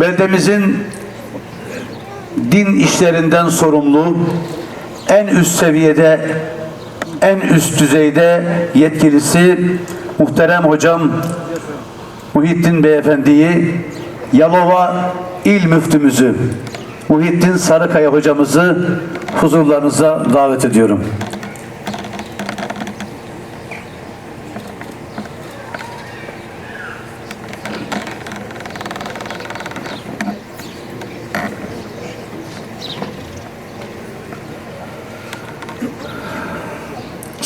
beldemizin din işlerinden sorumlu, en üst seviyede, en üst düzeyde yetkilisi muhterem hocam Muhittin Beyefendi'yi, Yalova İl Müftümüzü Muhittin Sarıkaya hocamızı huzurlarınıza davet ediyorum.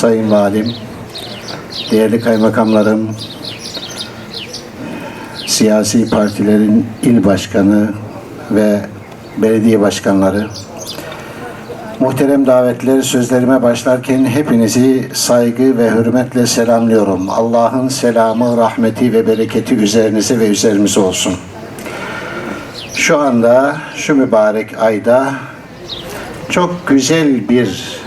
Sayın Valim, değerli kaymakamlarım, siyasi partilerin il başkanı ve belediye başkanları, muhterem davetleri sözlerime başlarken hepinizi saygı ve hürmetle selamlıyorum. Allah'ın selamı, rahmeti ve bereketi üzerinize ve üzerimize olsun. Şu anda, şu mübarek ayda çok güzel bir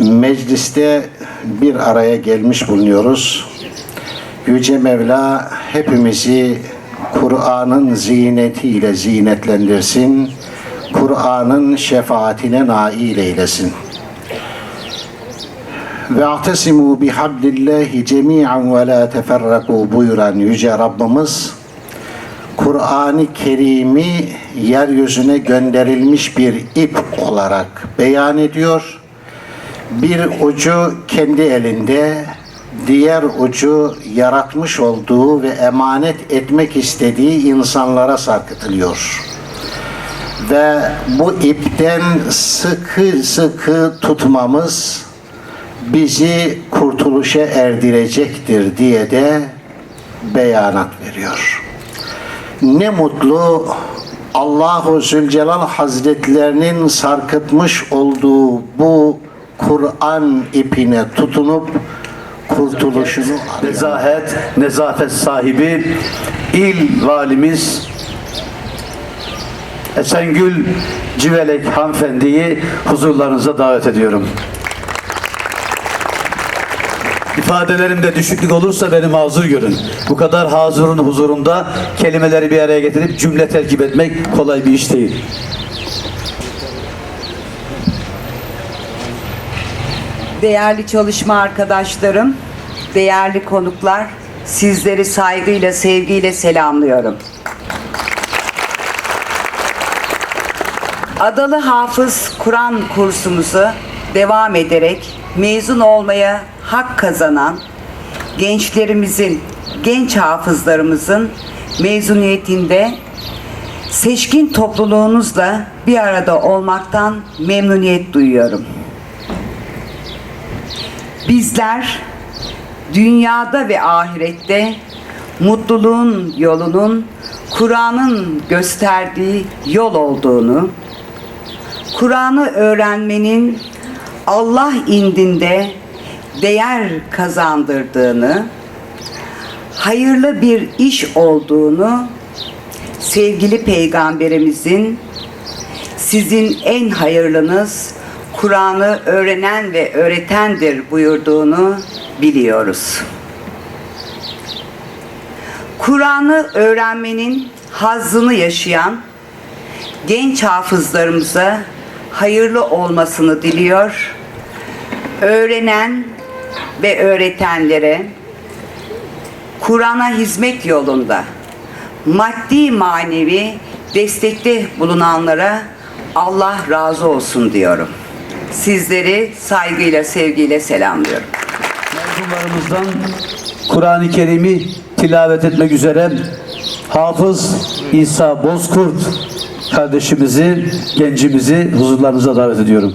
mecliste bir araya gelmiş bulunuyoruz. Yüce Mevla hepimizi Kur'an'ın zinetiyle zinetlendirsin. Kur'an'ın şefaatine nail eylesin. Ve atesimu bihablillahi cemi'an ve la buyuran Yüce Rabbimiz Kur'an-ı Kerim'i yeryüzüne gönderilmiş bir ip olarak beyan ediyor bir ucu kendi elinde, diğer ucu yaratmış olduğu ve emanet etmek istediği insanlara sarkıtılıyor. Ve bu ipten sıkı sıkı tutmamız bizi kurtuluşa erdirecektir diye de beyanat veriyor. Ne mutlu Allahu Zülcelal Hazretlerinin sarkıtmış olduğu bu Kur'an ipine tutunup kurtuluşunu arıyor. Nezahet, nezafet sahibi il valimiz Esengül Civelek hanımefendiyi huzurlarınıza davet ediyorum. İfadelerimde düşüklük olursa beni mazur görün. Bu kadar hazırın huzurunda kelimeleri bir araya getirip cümle terkip etmek kolay bir iş değil. Değerli çalışma arkadaşlarım, değerli konuklar, sizleri saygıyla, sevgiyle selamlıyorum. Adalı Hafız Kur'an kursumuzu devam ederek mezun olmaya hak kazanan gençlerimizin, genç hafızlarımızın mezuniyetinde seçkin topluluğunuzla bir arada olmaktan memnuniyet duyuyorum. Bizler dünyada ve ahirette mutluluğun yolunun Kur'an'ın gösterdiği yol olduğunu, Kur'an'ı öğrenmenin Allah indinde değer kazandırdığını, hayırlı bir iş olduğunu sevgili peygamberimizin sizin en hayırlınız Kur'an'ı öğrenen ve öğretendir buyurduğunu biliyoruz. Kur'an'ı öğrenmenin hazzını yaşayan genç hafızlarımıza hayırlı olmasını diliyor. Öğrenen ve öğretenlere Kur'an'a hizmet yolunda maddi manevi destekte bulunanlara Allah razı olsun diyorum. Sizleri saygıyla, sevgiyle selamlıyorum. Mezunlarımızdan Kur'an-ı Kerim'i tilavet etmek üzere Hafız İsa Bozkurt kardeşimizi, gencimizi huzurlarınıza davet ediyorum.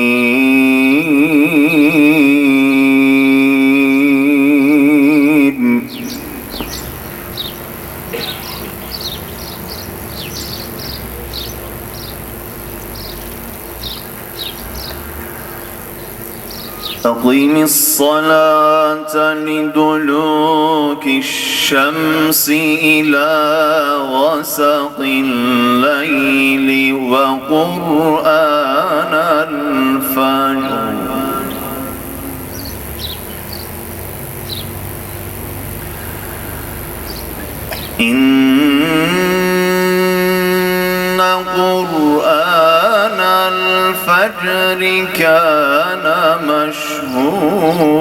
أقيم الصلاة لدلوك الشمس إلى غسق الليل وقرآن الفجر. إن قرآن الفجر كان مشهودا.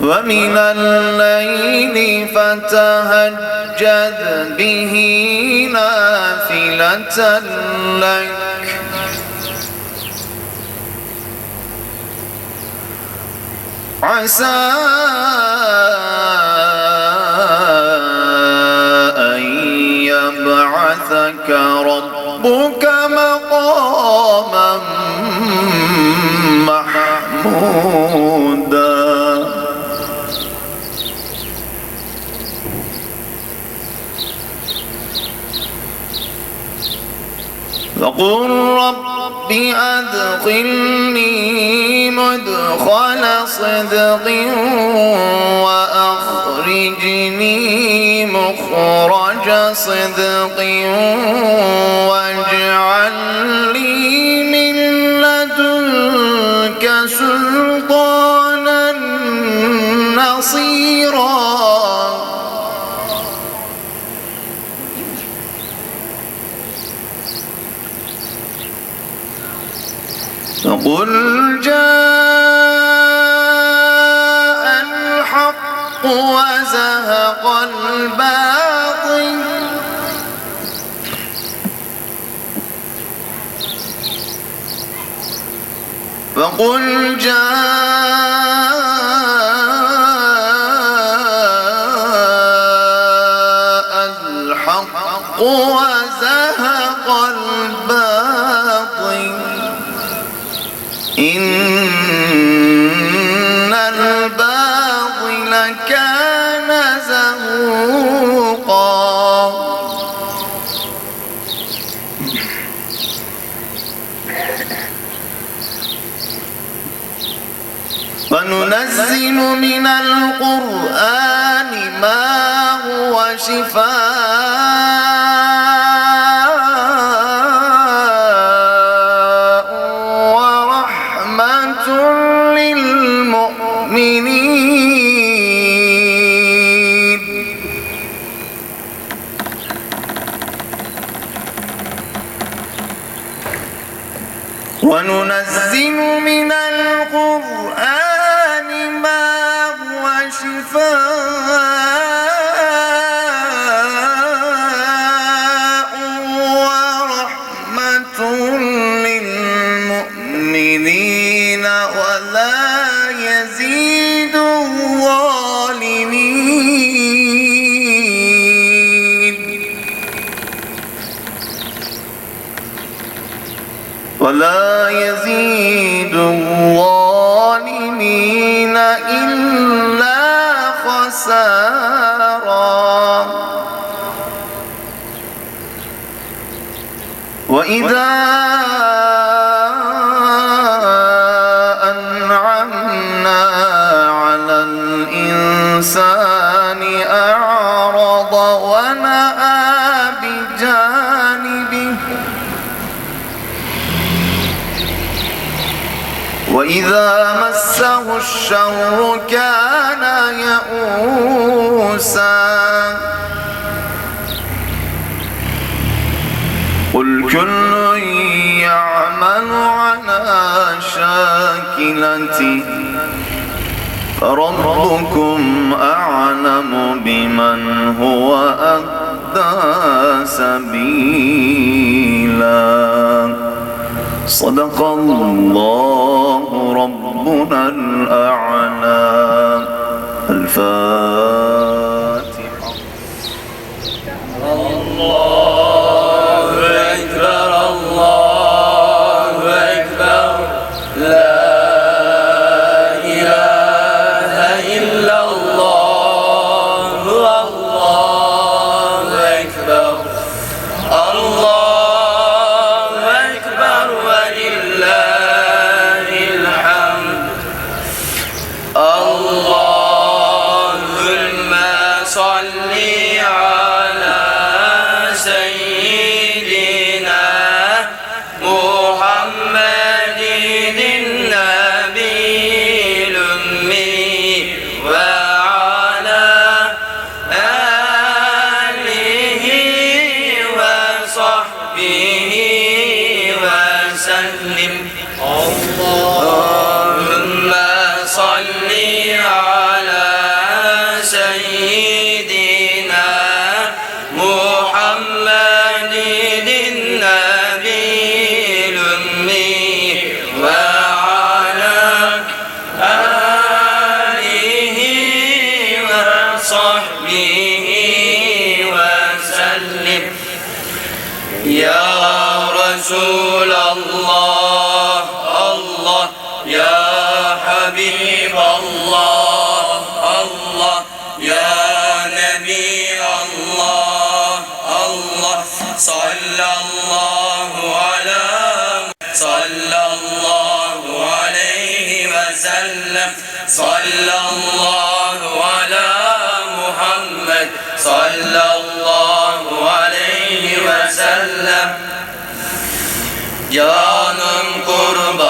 ومن الليل فتهجد به نافلة لك. عسى محمودا فقل رب أدخلني مدخل صدق وأخرجني مخرج صدق واجعل وزهق الباطل. فقل جاء كان زهوقا. وننزل من القرآن ما هو شفاء. وننزل من القرآن ما هو شفاء ولا يزيد الظالمين إلا خسارا. وإذا أنعمنا على الإنسان أعرض ونأى وإذا مسه الشر كان يئوسا قل كل يعمل على شاكلته فربكم أعلم بمن هو أهدى سبيلا صدق الله ربنا به وسلم الله رسول الله. الله. يا حبيب الله. الله. يا نبي الله. الله. صلى الله على صلى الله عليه وسلم. صلى الله على محمد. صلى الله عليه وسلم. Canım kurban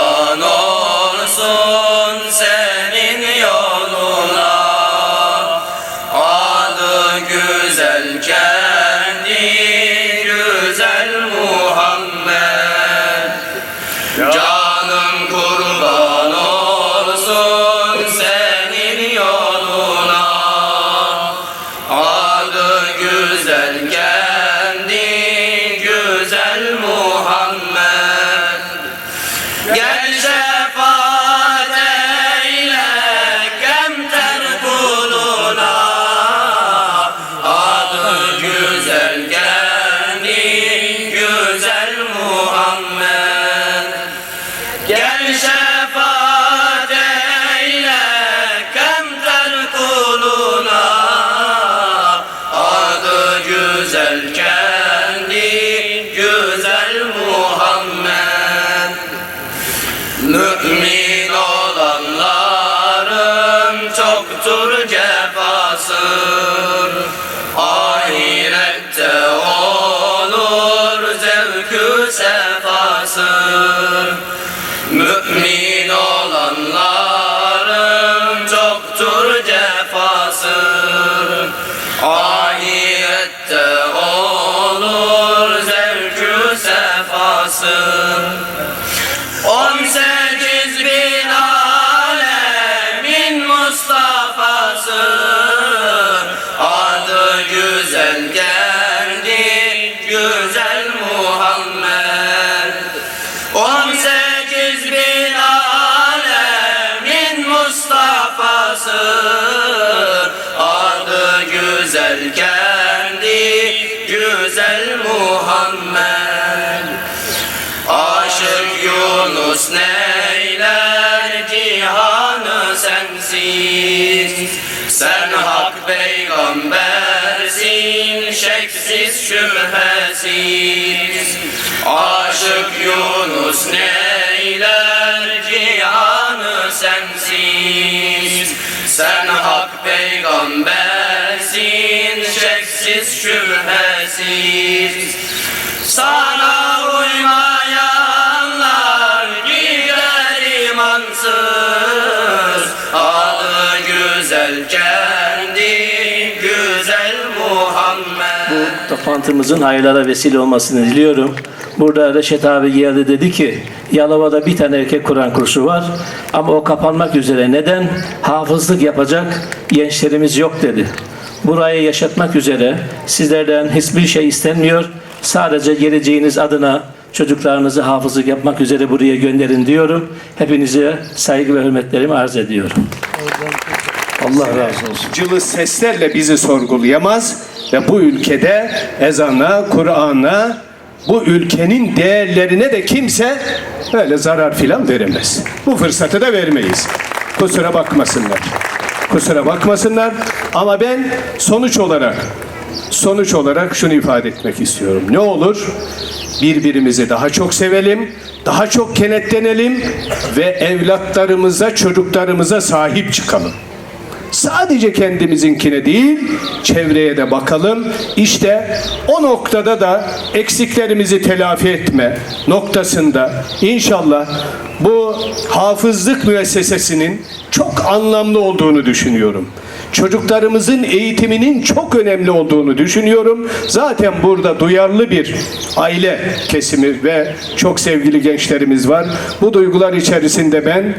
Mümin olanların çoktur cefası sensiz Sen hak peygambersin şeksiz şüphesiz. Aşık Yunus neyler cihanı sensiz. Sen hak peygambersin şeksiz şüphesiz. Sana güzel kendi güzel Muhammed toplantımızın hayırlara vesile olmasını diliyorum. Burada Reşet abi geldi dedi ki Yalova'da bir tane erkek Kur'an kursu var ama o kapanmak üzere. Neden? Hafızlık yapacak gençlerimiz yok dedi. Burayı yaşatmak üzere sizlerden hiçbir şey istenmiyor. Sadece geleceğiniz adına çocuklarınızı hafızlık yapmak üzere buraya gönderin diyorum. Hepinize saygı ve hürmetlerimi arz ediyorum. Allah razı olsun. cılız seslerle bizi sorgulayamaz ve bu ülkede ezana, Kur'an'a, bu ülkenin değerlerine de kimse öyle zarar filan veremez. Bu fırsatı da vermeyiz. Kusura bakmasınlar. Kusura bakmasınlar ama ben sonuç olarak sonuç olarak şunu ifade etmek istiyorum. Ne olur birbirimizi daha çok sevelim, daha çok kenetlenelim ve evlatlarımıza, çocuklarımıza sahip çıkalım sadece kendimizinkine değil, çevreye de bakalım. İşte o noktada da eksiklerimizi telafi etme noktasında inşallah bu hafızlık müessesesinin çok anlamlı olduğunu düşünüyorum. Çocuklarımızın eğitiminin çok önemli olduğunu düşünüyorum. Zaten burada duyarlı bir aile kesimi ve çok sevgili gençlerimiz var. Bu duygular içerisinde ben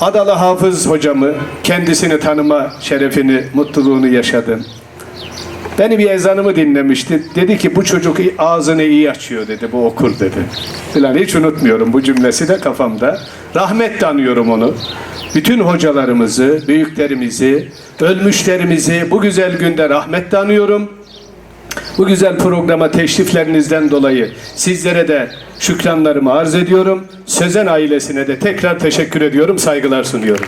Adalı Hafız hocamı, kendisini tanıma şerefini, mutluluğunu yaşadım. Beni bir ezanımı dinlemişti. Dedi ki bu çocuk ağzını iyi açıyor dedi, bu okur dedi. Falan hiç unutmuyorum bu cümlesi de kafamda. Rahmetle anıyorum onu. Bütün hocalarımızı, büyüklerimizi, ölmüşlerimizi bu güzel günde rahmetle anıyorum. Bu güzel programa teşriflerinizden dolayı sizlere de şükranlarımı arz ediyorum. Sözen ailesine de tekrar teşekkür ediyorum, saygılar sunuyorum.